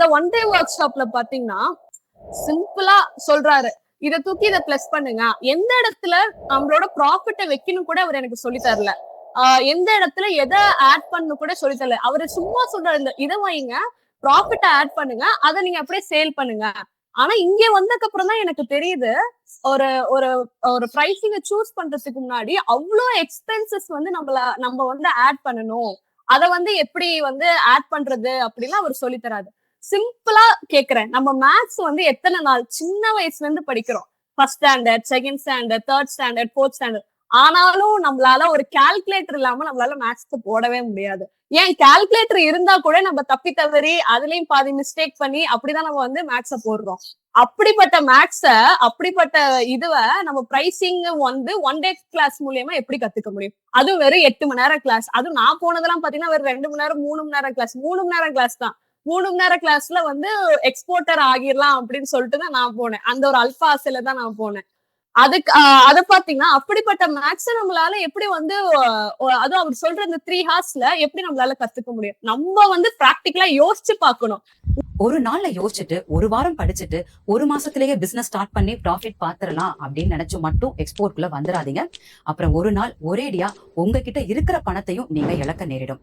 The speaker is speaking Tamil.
அந்த ஒன் டே ஒர்க் ஷாப்ல பாத்தீங்கன்னா சிம்பிளா சொல்றாரு. இத தூக்கி இத பிளஸ் பண்ணுங்க. எந்த இடத்துல நம்மளோட ப்ராஃபிட்ட வைக்கணும் கூட அவர் எனக்கு சொல்லி தரல. எந்த இடத்துல எதை ஆட் பண்ணு கூட சொல்லி தரல. அவரு சும்மா சொல்றாரு இந்த இதை வைங்க ப்ராஃபிட்ட ஆட் பண்ணுங்க அதை நீங்க அப்படியே சேல் பண்ணுங்க. ஆனா இங்க வந்ததுக்கு அப்புறம் தான் எனக்கு தெரியுது ஒரு ஒரு ஒரு பிரைசிங்க சூஸ் பண்றதுக்கு முன்னாடி அவ்வளோ எக்ஸ்பென்சஸ் வந்து நம்மள நம்ம வந்து ஆட் பண்ணணும். அத வந்து எப்படி வந்து ஆட் பண்றது அப்படிலாம் அவர் சொல்லி தராது சிம்பிளா கேக்குறேன். நம்ம மேத்ஸ் வந்து எத்தனை நாள்? சின்ன வயசுல இருந்து படிக்கிறோம். First standard second standard third standard fourth standard ஆனாலும் நம்மளால ஒரு கால்குலேட்டர் இல்லாம நம்மளால மேக்ஸ்க்கு போடவே முடியாது. ஏன் கால்குலேட்டர் இருந்தா கூட நம்ம தப்பி தவறி அதுலயும் பாதி மிஸ்டேக் பண்ணி அப்படிதான் நம்ம வந்து மேத்ஸ போடுறோம். அப்படிப்பட்ட மேக்ஸ அப்படிப்பட்ட இதுவ நம்ம பிரைசிங் வந்து ஒன் டே கிளாஸ் மூலியமா எப்படி கத்துக்க முடியும்? அதுவும் வெறும் எட்டு மணி நேரம் கிளாஸ் அதுவும் நான் போனதெல்லாம் பாத்தீங்கன்னா வெறும் ரெண்டு மணி நேரம் மூணு மணி நேரம் கிளாஸ் மூணு மணி நேரம் கிளாஸ் தான். மூணு மணி நேரம் கிளாஸ்ல வந்து எக்ஸ்போர்ட்டர் ஆகிடலாம் அப்படின்னு சொல்லிட்டு தான் நான் போனேன். அந்த ஒரு அல்பா ஆசையில தான் நான் போனேன். அதுக்கு அதை அத பாத்தீங்கன்னா அப்படிப்பட்ட மேக்ஸ் நம்மளால எப்படி வந்து அதுவும் அவர் சொல்ற இந்த த்ரீ ஹார்ஸ்ல எப்படி நம்மளால கத்துக்க முடியும்? நம்ம வந்து பிராக்டிக்கலா யோசிச்சு பார்க்கணும். ஒரு நாள்ல யோசிச்சுட்டு ஒரு வாரம் படிச்சுட்டு ஒரு மாசத்திலேயே பிசினஸ் ஸ்டார்ட் பண்ணி ப்ராஃபிட் பாத்துரலாம் அப்படின்னு நினைச்சு மட்டும் எக்ஸ்போர்ட்குள்ள வந்துடாதீங்க. அப்புறம் ஒரு நாள் ஒரேடியா உங்ககிட்ட இருக்கிற பணத்தையும் நீங்க இழக்க நேரிடும்.